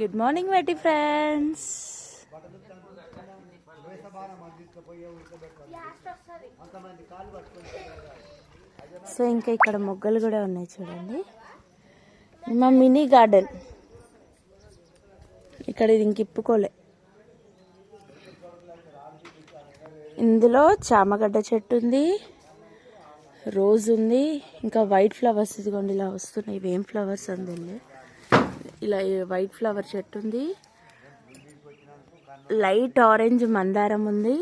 Good morning my friends so ఇంకా ఇక్కడ మొగ్గలు కూడా ఉన్నాయి చూడండి. మా మినీ గార్డెన్. ఇక్కడ ఇది ఇంక ఇప్పుకోలే. ఇందులో చామగడ్డ చెట్టు ఉంది. రోజ్ ఉంది. ఇంకా వైట్ ఫ్లవర్స్ ఇదిగోండి ఇలా వస్తున్నాయి. ఇవేం ఫ్లవర్స్ అందండి? ఇలా వైట్ ఫ్లవర్ చెట్టు ఉంది. లైట్ ఆరెంజ్ మందారం ఉంది.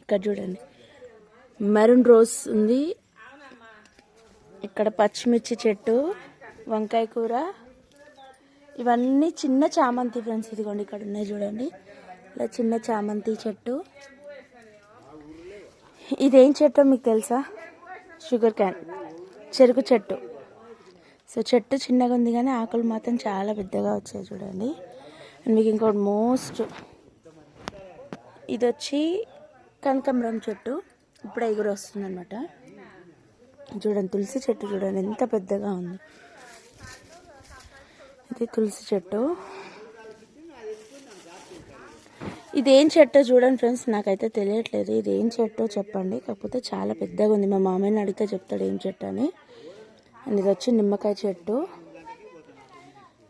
ఇక్కడ చూడండి. మెరూన్ రోజ్ ఉంది. ఇక్కడ పచ్చిమిర్చి చెట్టు వంకాయ కూర. ఇవన్నీ చిన్న చామంతి ఫ్రెండ్స్ ఇదిగోండి ఇక్కడ ఉన్నాయి చూడండి. ఇలా చిన్న చామంతి చెట్టు. ఇదేం చెట్టో మీకు తెలుసా? Sugar cane. చెరుకు చెట్టు. సో చెట్టు చిన్నగా ఉంది కానీ ఆకులు మాత్రం చాలా పెద్దగా వచ్చాయి చూడండి. అండ్ మీకు ఇంకోటి మోస్ట్ ఇది వచ్చి కనకాంబరం చెట్టు. ఇప్పుడు ఎగురు వస్తుంది అనమాట చూడండి తులసి చెట్టు చూడండి ఎంత పెద్దగా ఉంది. ఇది తులసి చెట్టు. ఇదేం చెట్టో చూడండి ఫ్రెండ్స్ నాకైతే తెలియట్లేదు. ఇది ఏం చెట్టో చెప్పండి. కాకపోతే చాలా పెద్దగా ఉంది. మా మామయ్యని అడిగితే చెప్తాడు ఏం చెట్టు అని. అండ్ ఇది వచ్చి నిమ్మకాయ చెట్టు.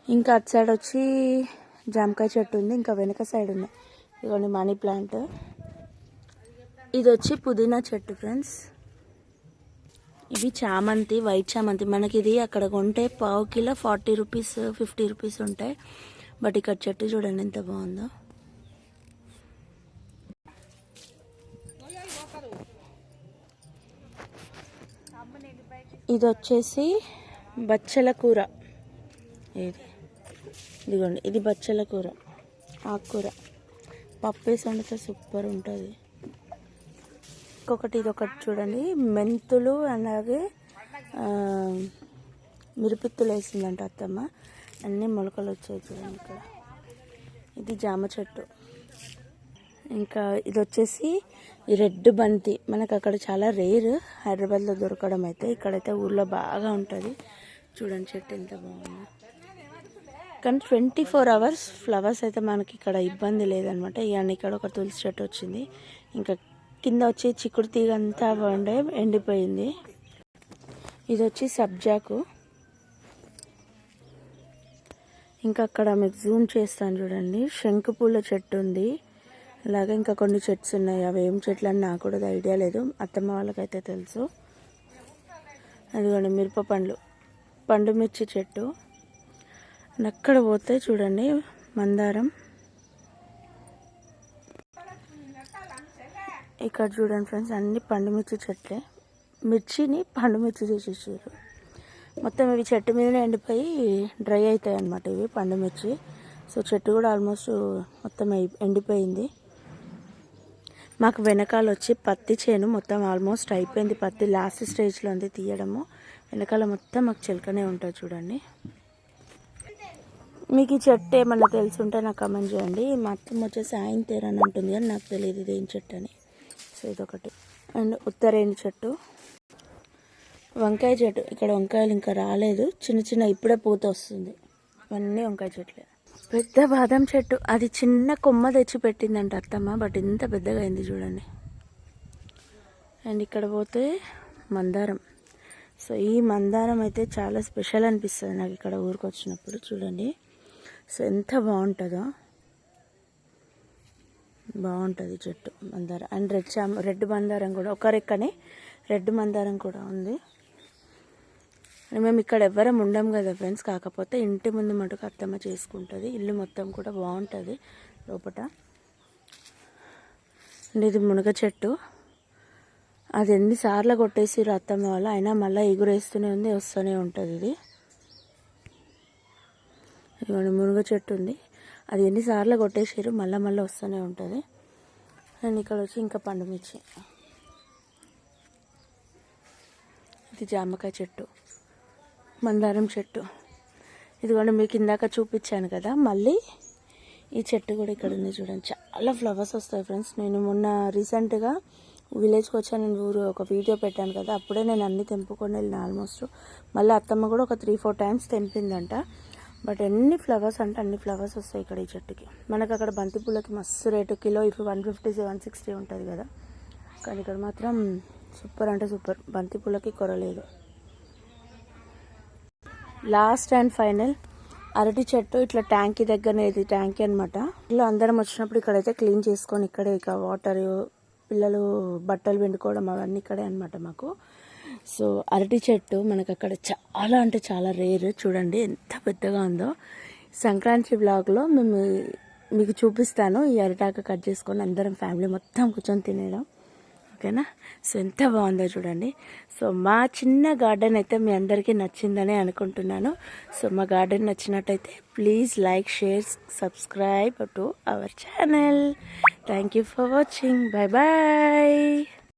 ఇంకా అటు సైడ్ వచ్చి జామకాయ చెట్టు ఉంది. ఇంకా వెనుక సైడ్ ఉంది. ఇదిగోండి మనీ ప్లాంట్. ఇది వచ్చి పుదీనా చెట్టు ఫ్రెండ్స్. ఇవి చామంతి వైట్ చామంతి. మనకి ఇది అక్కడ కొంటే పావు kilo forty rupees fifty rupees ఉంటాయి. బట్ ఇక్కడ చెట్టు చూడండి ఎంత బాగుందో. ఇది వచ్చేసి బచ్చల కూర. ఇది ఇదిగోండి ఇది బచ్చల కూర ఆకుకూర. పప్పు వేసి వండితే సూపర్ ఉంటుంది. ఇంకొకటి ఇది ఒకటి చూడండి. మెంతులు అలాగే మిరపిత్తులు మిరిపిత్తులు వేసిందంట అత్తమ్మ. అన్నీ మొలకలు వచ్చాయి చూడండి ఇక్కడ. ఇది జామ చెట్టు. ఇంకా ఇది వచ్చేసి రెడ్ బంతి. మనకు అక్కడ చాలా రేర్ హైదరాబాద్లో దొరకడం అయితే ఇక్కడైతే ఊర్లో బాగా ఉంటుంది. చూడండి చెట్టు ఎంత బాగుంది. కానీ ట్వంటీ ఫోర్ అవర్స్ ఫ్లవర్స్ అయితే మనకి ఇక్కడ ఇబ్బంది లేదనమాట. ఇవన్నీ ఇక్కడ ఒక తులసి చెట్టు వచ్చింది. ఇంకా కింద వచ్చి చిక్కుడు తీగ అంతా ఉండే ఎండిపోయింది. ఇది వచ్చి సబ్జాకు. ఇంకా అక్కడ మీకు జూమ్ చేస్తాను చూడండి. శంకు పూల చెట్టు ఉంది. అలాగే ఇంకా కొన్ని చెట్స్ ఉన్నాయి. అవి ఏం చెట్లు అని నాకు కూడా ఐడియా లేదు. అత్తమ్మ వాళ్ళకైతే తెలుసు. అదిగోండి మిరప పండ్లు. పండు మిర్చి చెట్టు. అండ్ అక్కడ పోతే చూడండి మందారం. ఇక్కడ చూడండి ఫ్రెండ్స్ అన్ని పండు మిర్చి చెట్లే. మిర్చిని పండు మిర్చి చేసేసారు. మొత్తం ఇవి చెట్టు మీదనే ఎండిపోయి డ్రై అవుతాయి అన్నమాట ఇవి పండు మిర్చి. సో చెట్టు కూడా ఆల్మోస్ట్ మొత్తం ఎండిపోయింది. మాకు వెనకాల వచ్చి పత్తి చేను మొత్తం ఆల్మోస్ట్ అయిపోయింది. పత్తి లాస్ట్ స్టేజ్లో ఉంది తీయడము. వెనకాల మొత్తం మాకు చిలకనే ఉంటుంది చూడండి. మీకు ఈ చెట్టు ఏమన్నా తెలుసుంటే నాకు కమెంట్ చేయండి. మా అత్తమ్మ వచ్చేసి ఆయన ఉంటుంది అని అంటుంది కానీ నాకు తెలియదు ఇది ఏం చెట్టు అని. సో ఇదొకటి. అండ్ ఉత్తరేణి చెట్టు. వంకాయ చెట్టు. ఇక్కడ వంకాయలు ఇంకా రాలేదు. చిన్న చిన్న ఇప్పుడే పూత వస్తుంది. ఇవన్నీ వంకాయ చెట్లే. పెద్ద బాదం చెట్టు. అది చిన్న కొమ్మ తెచ్చి పెట్టిందంట అత్తమ్మ బట్ ఇంత పెద్దగా అయింది చూడండి. అండ్ ఇక్కడ పోతే మందారం. సో ఈ మందారం అయితే చాలా స్పెషల్ అనిపిస్తుంది నాకు ఇక్కడ ఊరికి వచ్చినప్పుడు చూడండి. సో ఎంత బాగుంటుందో. బాగుంటుంది చెట్టు మందారం. అండ్ రెడ్ చామ రెడ్ మందారం కూడా ఒక రెక్కనే రెడ్ మందారం కూడా ఉంది. మేము ఇక్కడ ఎవ్వరం ఉండం కదా ఫ్రెండ్స్ కాకపోతే ఇంటి ముందు మటుకు అత్తమ్మ చేసుకుంటుంది. ఇల్లు మొత్తం కూడా బాగుంటుంది లోపల అండ్ ఇది మునగ చెట్టు. అది ఎన్నిసార్లు కొట్టేసి అత్తమ్మ వల్ల అయినా మళ్ళీ ఎగురేస్తూనే ఉంది వస్తూనే ఉంటుంది ఇది. ఇదిగోండి మునగ చెట్టు ఉంది. అది ఎన్నిసార్లు కొట్టేసారు మళ్ళీ మళ్ళీ వస్తూనే ఉంటుంది. అండ్ ఇక్కడ వచ్చి ఇంకా పండుమిర్చి ఇది జామకాయ చెట్టు. మందారం చెట్టు. ఇదిగోండి మీకు ఇందాక చూపించాను కదా మళ్ళీ ఈ చెట్టు కూడా ఇక్కడ ఉంది చూడండి. చాలా ఫ్లవర్స్ వస్తాయి ఫ్రెండ్స్. నేను మొన్న రీసెంట్గా విలేజ్కి వచ్చాను నేను ఊరు ఒక వీడియో పెట్టాను కదా అప్పుడే నేను అన్ని తెంపుకొని వెళ్ళిన ఆల్మోస్ట్. మళ్ళీ అత్తమ్మ కూడా ఒక త్రీ ఫోర్ టైమ్స్ తెంపిందంట. బట్ ఎన్ని ఫ్లవర్స్ అంటే అన్ని ఫ్లవర్స్ వస్తాయి ఇక్కడ ఈ చెట్టుకి. మనకు అక్కడ బంతిపూలకి మస్తు రేటు. కిలో ఇప్పుడు వన్ ఫిఫ్టీ వన్ సిక్స్టీ ఉంటుంది కదా. కానీ ఇక్కడ మాత్రం సూపర్ అంటే సూపర్. బంతిపూలకి కొరలేదు. లాస్ట్ అండ్ ఫైనల్ అరటి చెట్టు ఇట్లా ట్యాంకీ దగ్గరనే ఇది ట్యాంకీ అనమాట ఇట్లా అందరం వచ్చినప్పుడు ఇక్కడైతే క్లీన్ చేసుకొని ఇక్కడే ఇక వాటర్ పిల్లలు బట్టలు పిండుకోవడం అవన్నీ ఇక్కడే అనమాట మాకు. సో అరటి చెట్టు మనకు అక్కడ చాలా అంటే చాలా రేర్ చూడండి ఎంత పెద్దగా ఉందో. సంక్రాంతి బ్లాగ్లో మేము మీకు చూపిస్తాను ఈ అరిటాకు కట్ చేసుకొని అందరం ఫ్యామిలీ మొత్తం కూర్చొని తినేయడం. ఓకేనా? సో ఎంత బాగుందో చూడండి. సో మా చిన్న గార్డెన్ అయితే మీ అందరికీ నచ్చిందని అనుకుంటున్నాను. సో మా గార్డెన్ నచ్చినట్టయితే please like share subscribe to our channel. Thank you for watching. Bye bye.